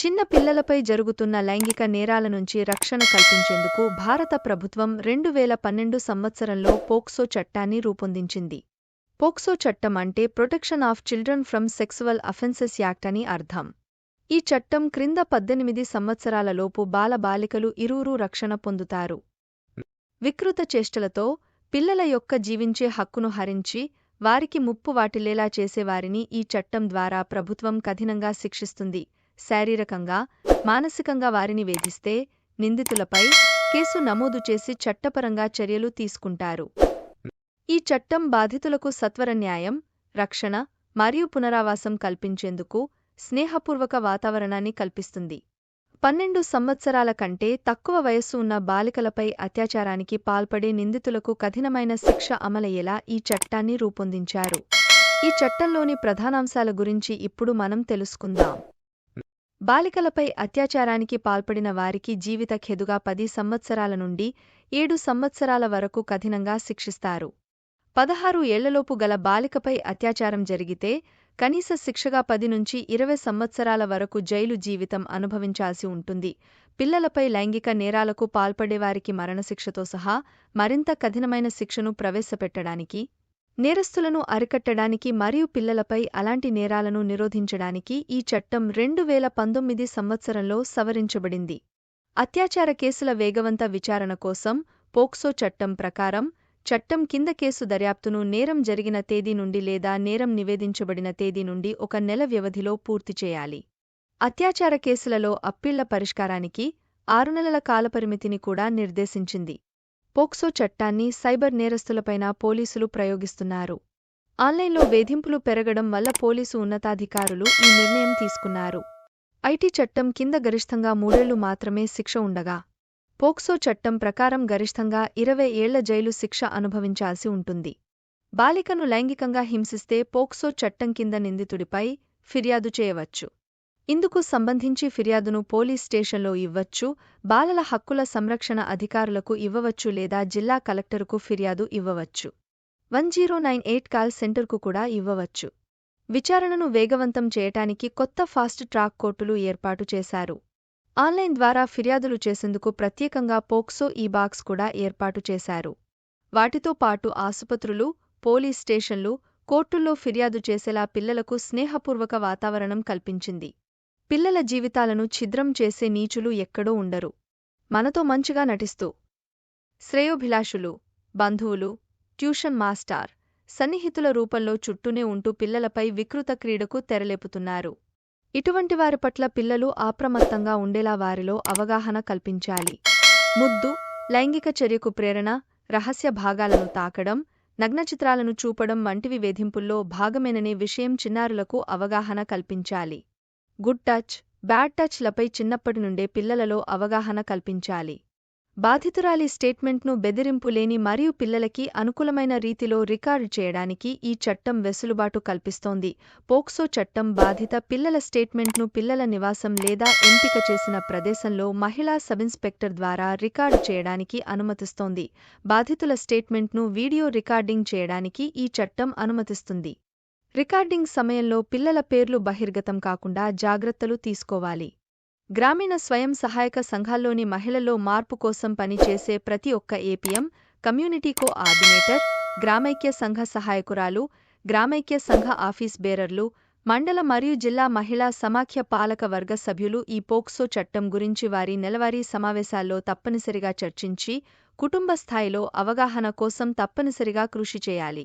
చిన్న పిల్లలపై జరుగుతున్న లైంగిక నేరాల నుంచి రక్షణ కల్పించేందుకు భారత ప్రభుత్వం రెండు వేల పన్నెండు సంవత్సరంలో పోక్సో చట్టాన్ని రూపొందించింది. పోక్సో చట్టం అంటే protection of children from sexual offences act అని అర్థం. ఈ చట్టం క్రింద పద్దెనిమిది సంవత్సరాలలోపు బాలబాలికలు ఇరువురు రక్షణ పొందుతారు. వికృత చేష్టలతో పిల్లల యొక్క జీవించే హక్కును హరించి వారికి ముప్పు వాటిల్లేలా చేసేవారిని ఈ చట్టం ద్వారా ప్రభుత్వం కఠినంగా శిక్షిస్తుంది. శారీరకంగా మానసికంగా వారిని వేధిస్తే నిందితులపై కేసు నమోదు చేసి చట్టపరంగా చర్యలు తీసుకుంటారు. ఈ చట్టం బాధితులకు సత్వర న్యాయం రక్షణ మరియు పునరావాసం కల్పించేందుకు స్నేహపూర్వక వాతావరణాన్ని కల్పిస్తుంది. పన్నెండు సంవత్సరాల కంటే తక్కువ వయస్సు ఉన్న బాలికలపై అత్యాచారానికి పాల్పడే నిందితులకు కఠినమైన శిక్ష అమలయ్యేలా ఈ చట్టాన్ని రూపొందించారు. ఈ చట్టంలోని ప్రధానాంశాల గురించి ఇప్పుడు మనం తెలుసుకుందాం. బాలికలపై అత్యాచారానికి పాల్పడిన వారికి జీవిత ఖెదుగా పది సంవత్సరాల నుండి ఏడు సంవత్సరాల వరకు కఠినంగా శిక్షిస్తారు. పదహారు ఏళ్ళలోపు గల బాలికపై అత్యాచారం జరిగితే కనీస శిక్షగా పది నుంచి ఇరవై సంవత్సరాల వరకు జైలు జీవితం అనుభవించాల్సి ఉంటుంది. పిల్లలపై లైంగిక నేరాలకు పాల్పడేవారికి మరణశిక్షతో సహా మరింత కఠినమైన శిక్షను ప్రవేశపెట్టడానికి నేరస్తులను అరికట్టడానికి మరియు పిల్లలపై అలాంటి నేరాలను నిరోధించడానికి ఈ చట్టం రెండు వేల పంతొమ్మిది సంవత్సరంలో సవరించబడింది. అత్యాచార కేసుల వేగవంత విచారణ కోసం పోక్సో చట్టం ప్రకారం చట్టం కింద కేసు దర్యాప్తును నేరం జరిగిన తేదీ నుండి లేదా నేరం నివేదించబడిన తేదీ నుండి ఒక నెల వ్యవధిలో పూర్తి చేయాలి. అత్యాచార కేసులలో అప్పీళ్ళ పరిష్కారానికి ఆరు నెలల కాలపరిమితిని కూడా నిర్దేశించింది. పోక్సో చట్టాన్ని సైబర్ నేరస్తులపైన పోలీసులు ప్రయోగిస్తున్నారు. ఆన్లైన్లో వేధింపులు పెరగడం వల్ల పోలీసు ఉన్నతాధికారులు ఈ నిర్ణయం తీసుకున్నారు. ఐటీ చట్టం కింద గరిష్టంగా మూడేళ్ళు మాత్రమే శిక్ష ఉండగా పోక్సో చట్టం ప్రకారం గరిష్టంగా ఇరవై ఏళ్ళ జైలు శిక్ష అనుభవించాల్సి ఉంటుంది. బాలికను లైంగికంగా హింసిస్తే పోక్సో చట్టం కింద నిందితుడిపై ఫిర్యాదు చేయవచ్చు. ఇందుకు సంబంధించి ఫిర్యాదును పోలీస్ స్టేషన్లో ఇవ్వచ్చు బాలల హక్కుల సంరక్షణ అధికారులకు ఇవ్వవచ్చు లేదా జిల్లా కలెక్టరుకు ఫిర్యాదు ఇవ్వవచ్చు. One zero nine eight call సెంటర్కు కూడా ఇవ్వవచ్చు. విచారణను వేగవంతం చేయటానికి కొత్త ఫాస్ట్ ట్రాక్ కోర్టులు ఏర్పాటు చేశారు. ఆన్లైన్ ద్వారా ఫిర్యాదులు చేసేందుకు ప్రత్యేకంగా పోక్సో ఈ బాక్స్ కూడా ఏర్పాటు చేశారు. వాటితో పాటు ఆసుపత్రులు పోలీస్ స్టేషన్లు కోర్టుల్లో ఫిర్యాదు చేసేలా పిల్లలకు స్నేహపూర్వక వాతావరణం కల్పించింది. పిల్లల జీవితాలను ఛిద్రం చేసే నీచులు ఎక్కడో ఉండరు. మనతో మంచిగా నటిస్తూ. శ్రేయోభిలాషులు బంధువులు ట్యూషన్ మాస్టార్ సన్నిహితుల రూపంలో చుట్టూనే ఉంటూ పిల్లలపై వికృత క్రీడకు తెరలేపుతున్నారు. ఇటువంటి వారి పట్ల పిల్లలు అప్రమత్తంగా ఉండేలా వారిలో అవగాహన కల్పించాలి. ముద్దు లైంగిక చర్యకు ప్రేరణ రహస్య భాగాలను తాకడం నగ్నచిత్రాలను చూపడం వంటివి వేధింపుల్లో భాగమేననే విషయం చిన్నారులకు అవగాహన కల్పించాలి. గుడ్ టచ్ బ్యాడ్ టచ్ లపై చిన్నప్పటి నుండే పిల్లలలో అవగాహన కల్పించాలి. బాధితురాలి స్టేట్మెంట్ను బెదిరింపు లేని మరియు పిల్లలకి అనుకూలమైన రీతిలో రికార్డు చేయడానికి ఈ చట్టం వెసులుబాటు కల్పిస్తోంది. పోక్సో చట్టం బాధిత పిల్లల స్టేట్మెంట్ను పిల్లల నివాసం లేదా ఎంపిక చేసిన ప్రదేశంలో మహిళా సబిన్స్పెక్టర్ ద్వారా రికార్డు చేయడానికి అనుమతిస్తోంది. బాధితుల స్టేట్మెంట్ను వీడియో రికార్డింగ్ చేయడానికి ఈ చట్టం అనుమతిస్తుంది. రికార్డింగ్ సమయంలో పిల్లల పేర్లు బహిర్గతం కాకుండా జాగ్రత్తలు తీసుకోవాలి. గ్రామీణ స్వయం సహాయక సంఘాల్లోని మహిళల్లో మార్పు కోసం పనిచేసే ప్రతి ఒక్క ఏపీఎం కమ్యూనిటీ కోఆర్డినేటర్ గ్రామైక్య సంఘ సహాయకురాలు గ్రామైక్య సంఘ ఆఫీస్ బేరర్లు మండల మరియు జిల్లా మహిళా సమాఖ్య పాలక వర్గ సభ్యులు ఈ పోక్సో చట్టం గురించి వారి నెలవారీ సమావేశాల్లో తప్పనిసరిగా చర్చించి కుటుంబ స్థాయిలో అవగాహన కోసం తప్పనిసరిగా కృషి చేయాలి.